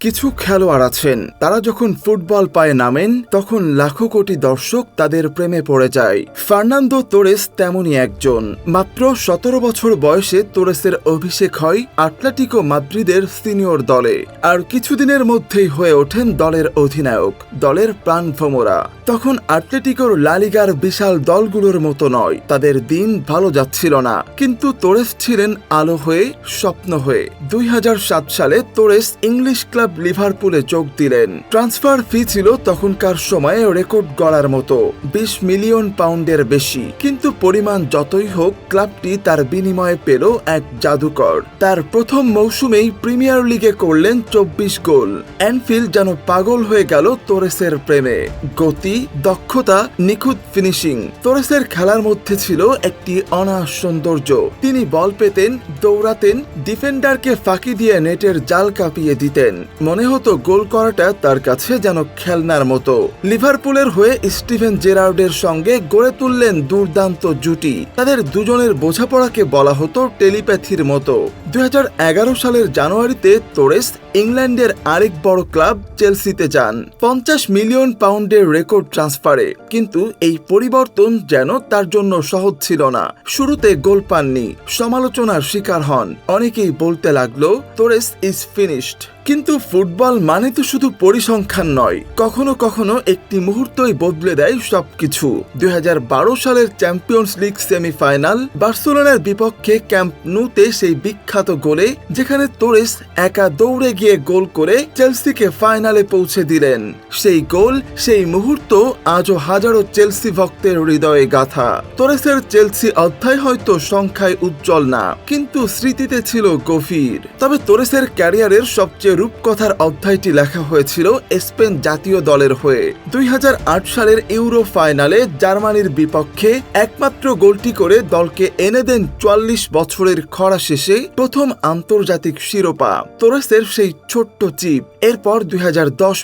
কিছু খেলোয়াড় আছেন। তারা যখন ফুটবল পায়ে নামেন, তখন লাখো কোটি দর্শক তাদের প্রেমে পড়ে যায়। ফার্নান্দো তোরেস তেমনই একজন। মাত্র সতেরো বছর বয়সে তোরেসের অভিষেক হয় আটলাটিকো মাদ্রিদের সিনিয়র দলে। আর কিছুদিনের মধ্যেই হয়ে ওঠেন দলের অধিনায়ক, দলের প্রাণভোমরা। তখন আটলেটিকোর লালিগার বিশাল দলগুলোর মতো নয়। তাদের দিন ভালো যাচ্ছিল না। কিন্তু তোরেস ছিলেন আলো হয়ে, স্বপ্ন হয়ে। দুই হাজার সাত সালে তোরেস ইংলিশ ক্লাব লিভারপুলে যোগ দিলেন। ট্রান্সফার ফি ছিল তখনকার সময়ে রেকর্ড গড়ার মতো, বিশ মিলিয়ন পাউন্ডের বেশি। কিন্তু পরিমাণ যতই হোক, ক্লাবটি তার বিনিময়ে পেল এক জাদুকর। তার প্রথম মৌসুমেই প্রিমিয়ার লিগে করলেন চব্বিশ গোল। অ্যানফিল্ড যেন পাগল হয়ে গেল তোরেসের প্রেমে। গতি, দক্ষতা, নিখুঁত ফিনিশিং। তোরেসের খেলার মধ্যে ছিল একটি অনাস সৌন্দর্য। তিনি বল পেতেন, দৌড়াতেন, ডিফেন্ডারকে ফাঁকি দিয়ে নেটের জাল কাঁপিয়ে দিতেন। মনে হতো গোল করাটা তার কাছে যেন খেলনার মতো। লিভারপুলের হয়ে স্টিভেন জেরার্ডের সঙ্গে গড়ে তুললেন দুর্দান্ত জুটি। তাদের দুজনের বোঝাপড়াকে বলা হতো টেলিপ্যাথির মতো। দুই হাজার এগারো সালের জানুয়ারিতে তোরেস ইংল্যান্ডের আরেক বড় ক্লাব চেলসিতে যান। পঞ্চাশ মিলিয়ন পাউন্ডের রেকর্ড ট্রান্সফারে, কিন্তু এই পরিবর্তন যেন তার জন্য সহজ ছিল না। শুরুতে গোল পাননি, সমালোচনার শিকার হন। অনেকেই বলতে লাগল, তোরেস ইজ ফিনিশড। কিন্তু ফুটবল মানে তো শুধু পরিসংখ্যান নয়, কখনো কখনো একটি মুহূর্তই বদলে দেয় সবকিছু। দু হাজার বারো সালের চ্যাম্পিয়ন্স লিগ সেমিফাইনাল, বার্সেলোনার বিপক্ষে ক্যাম্প নুতে সেই বিখ্যাত গোলে, যেখানে তোরেস একা দৌড়ে গিয়ে গোল করে চেলসিকে ফাইনালে পৌঁছে দিলেন। সেই গোল, সেই মুহূর্ত আজও হাজারো চেলসি ভক্তের হৃদয়ে গাথা। তোরেসের চেলসি অধ্যায় হয়তো সংখ্যায় উজ্জ্বল না, কিন্তু স্মৃতিতে ছিল গভীর। তবে তোরেসের ক্যারিয়ারের সবচেয়ে রূপকথার অধ্যায়টি লেখা হয়েছিল স্পেন জাতীয় দলের হয়ে। দুই হাজার আট সালের ইউরো ফাইনালে জার্মানির বিপক্ষে একমাত্র গোলটি করে দলকে এনে দেন চুয়াল্লিশ বছরের খরা শেষে প্রথম আন্তর্জাতিক শিরোপা। তোরেসের সেই ছোট্ট চিপ। এরপর দুই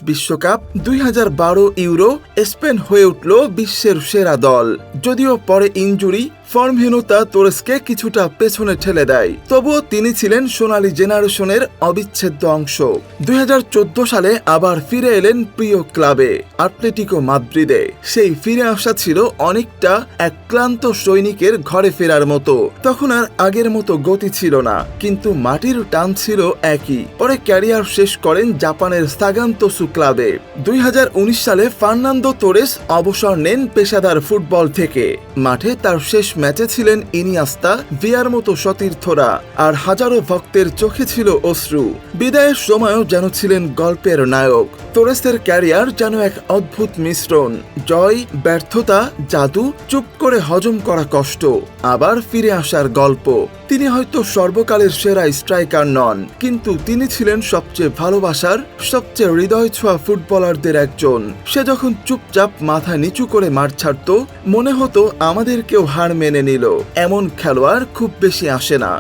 বিশ্বকাপ, দুই হাজার বারো ইউরো, স্পেন হয়ে উঠল বিশ্বের সেরা দল। যদিও পরে ইঞ্জুরি ফর্মহীনতা তোরেসকে কিছুটা পেছনে ঠেলে দেয়। তবুও তিনি ছিলেন সোনালী জেনারেশনের অবিচ্ছেদ্য অংশ। দুই হাজার চোদ্দ সালে আবার ফিরে এলেন প্রিয় ক্লাবে, আটলেটিকো মাদ্রিদে। সেই ফিরে আসা ছিল অনেকটা এক ক্লান্ত সৈনিকের ঘরে ফেরার মতো। তখন আর আগের মতো গতি ছিল না, কিন্তু মাটির টান ছিল একই। পরে ক্যারিয়ার শেষ করেন জাপানের সাগান্তসু ক্লাবে। দুই হাজার উনিশ সালে ফার্নান্দো তোরেস অবসর নেন পেশাদার ফুটবল থেকে। মাঠে তার শেষ ম্যাচে ছিলেন ইনিয়াস্তা বিয়ার মতো সতীর্থরা, আর হাজারো ভক্তের চোখে ছিল অশ্রু। বিদায়ের সময়ও যেন ছিলেন গল্পের নায়ক। তোরেসের ক্যারিয়ার যেন এক অদ্ভুত মিশ্রণ। জয়, ব্যর্থতা, জাদু, চুপ করে হজম করা কষ্ট। আবার ফিরে আসার গল্প। তিনি হয়তো সর্বকালের সেরা স্ট্রাইকার নন, কিন্তু তিনি ছিলেন সবচেয়ে ভালোবাসার, সবচেয়ে হৃদয় ছোঁয়া ফুটবলারদের একজন। সে যখন চুপচাপ মাথা নিচু করে মাঠ ছাড়ত, মনে হতো আমাদেরকেও হার মেনে নিল। এমন খেলোয়াড় খুব বেশি আসে না।